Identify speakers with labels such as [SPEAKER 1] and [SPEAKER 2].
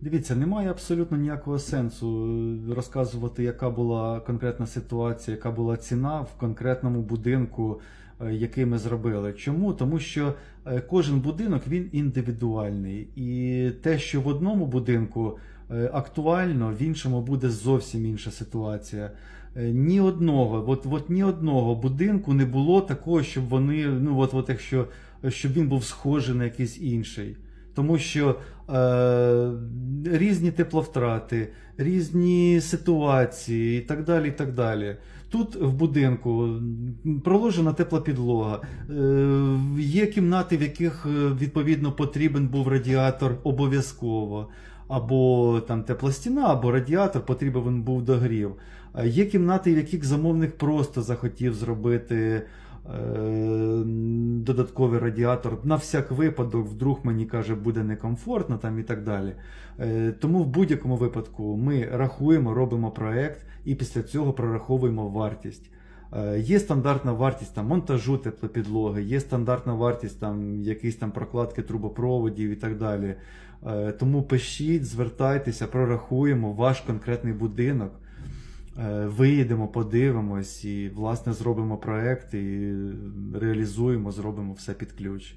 [SPEAKER 1] Дивіться, немає абсолютно ніякого сенсу е, розказувати, яка була конкретна ситуація, яка була ціна в конкретному будинку, е, який ми зробили. Чому? Тому що е, кожен будинок він індивідуальний, і те, що в одному будинку актуально, в іншому буде зовсім інша ситуація. Ні одного, от, от ні одного будинку не було такого, щоб вони, ну от, от якщо щоб він був схожий на якийсь інший. Тому що е, різні тепловтрати, різні ситуації і так далі. і так далі. Тут в будинку проложена тепла підлога, е, є кімнати, в яких е, відповідно потрібен був радіатор обов'язково. Або там тепла стіна, або радіатор, потрібен був догрів. Е, Є кімнати, в яких замовник просто захотів зробити додатковий радіатор на всяк випадок, вдруг мені каже, буде некомфортно там і так далі. Е, Тому в будь-якому випадку ми рахуємо, робимо проект і після цього прораховуємо вартість. Е, Є стандартна вартість там монтажу теплопідлоги, є стандартна вартість там якісь там прокладки трубопроводів і так далі. Е, Тому пишіть, звертайтеся, прорахуємо ваш конкретний будинок. Е, Виїдемо, подивимось і, власне, зробимо проект і реалізуємо, зробимо все під ключ.